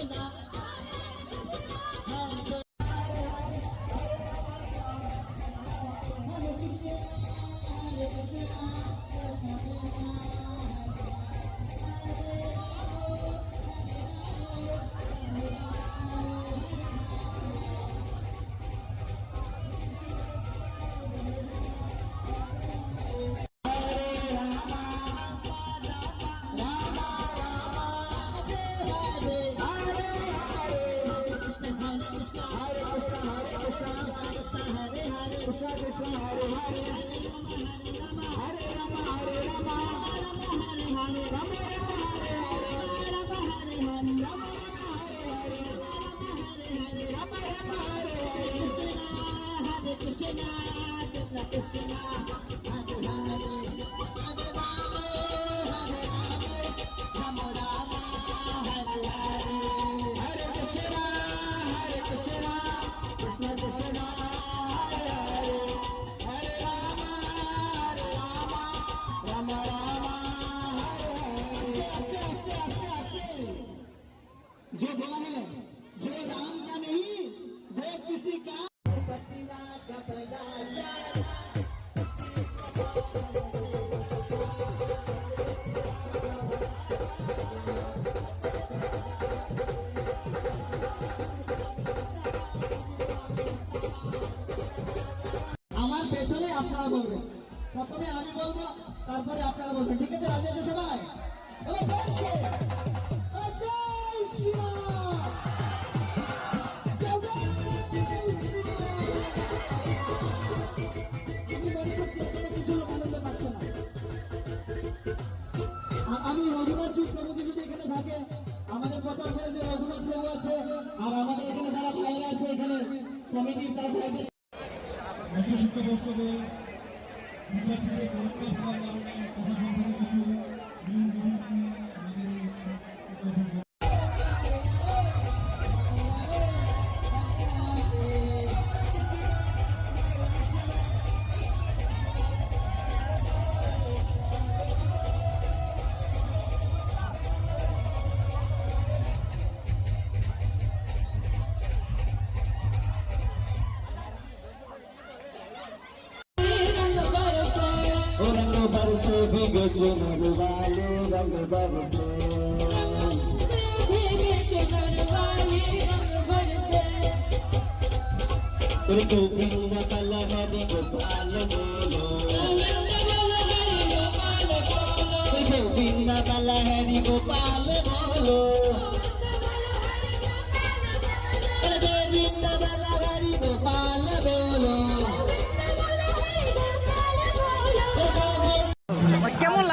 Linda. Hare Hare. जो बोला है जो राम का नहीं वो किसी का আমার পেছনে আপনারা বলবেন প্রথমে আমি বলবো তারপরে আপনারা বলবেন ঠিক আছে রাজি আছে সবাই আমি রঘুনাথ চুপ প্রভুকে যদি এখানে থাকে, আমাদের প্রচার করে যে রঘুনাথ প্রভু আছে, আর আমাদের এখানে যারা ভাইরা আছে, এখানে কমিটির তার ভাইদের জাতীয় শিক্ষা বিদ্যার্থীদের পরীক্ষা ফলার কারণে প্রশাসন থেকে কিছু रंग बरसे भीगे चुनर वाले रंग बरसे। तुरको बिंद कल हरि गोपाल बोलो। बिंद कल हरि गोपाल बोलो।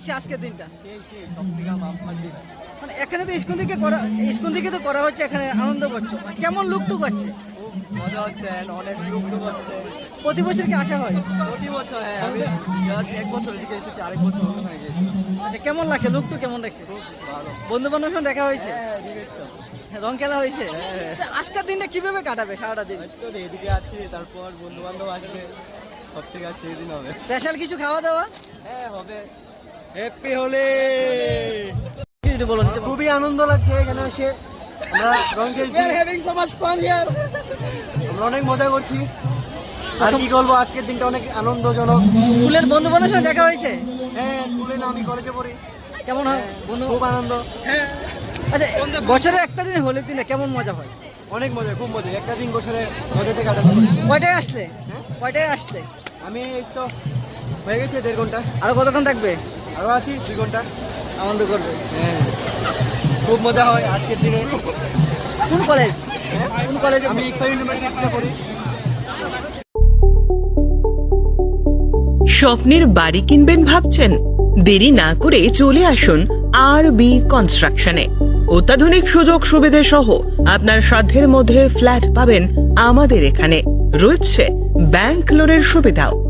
লাগছে আজকের দিনটা? দিন। মানে এখানে তো স্কুল থেকে করা স্কুল থেকে তো করা হচ্ছে এখানে আনন্দ করছ। মানে কেমন লুকটুক হচ্ছে? মজা হচ্ছে অনেক হচ্ছে। প্রতি বছর কি আসা হয়? প্রতি বছর হ্যাঁ আমি জাস্ট এক বছর এদিকে এসেছি আরেক বছর ওখানে গিয়েছিলাম। আচ্ছা কেমন লাগছে? লুকটু কেমন লাগছে? ভালো। বন্ধু বান্ধবের সঙ্গে দেখা হয়েছে? হ্যাঁ তো রং খেলা হয়েছে? হ্যাঁ। আজকের দিনটা কীভাবে কাটাবে সারাটা দিন? এদিকে আছি তারপর বন্ধু বান্ধব আসবে সব থেকে সেই দিন হবে। স্পেশাল কিছু খাওয়া দাওয়া? হ্যাঁ হবে। হ্যাপি হোলি যদি খুবই আনন্দ লাগছে এখানে এসে। আমরা রং খেলছি আমরা অনেক মজা করছি। আর কি করব আজকের দিনটা অনেক আনন্দজনক। স্কুলের বন্ধু বান্ধবের সঙ্গে দেখা হয়েছে? হ্যাঁ স্কুলে না আমি কলেজে পড়ি। কেমন হয়? বন্ধু খুব আনন্দ। আচ্ছা বছরে একটা দিন হোলির দিনে কেমন মজা হয়? অনেক মজা খুব মজা। একটা দিন বছরে মজাতে কাটাতে পারি। কয়টায় আসলে? কয়টায় আসলে? আমি এই তো হয়ে গেছে দেড় ঘণ্টা। আরও কতক্ষণ থাকবে? আরও আছি দুই ঘণ্টা আনন্দ করবে। হ্যাঁ। খুব মজা হয় আজকের দিনে। কোন কলেজ কোন কলেজে আমি ইকফা ইউনিভার্সিটিতে পড়ি। স্বপ্নের বাড়ি কিনবেন ভাবছেন? দেরি না করে চলে আসুন আর বি কনস্ট্রাকশনে অত্যাধুনিক সুযোগ সুবিধে সহ আপনার সাধ্যের মধ্যে ফ্ল্যাট পাবেন আমাদের এখানে। রয়েছে ব্যাংক লোনের সুবিধাও।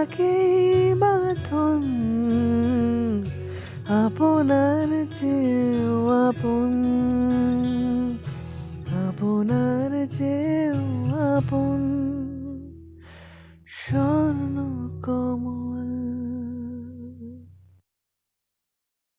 থাকে বাথন আপনার চেয়ে আপন।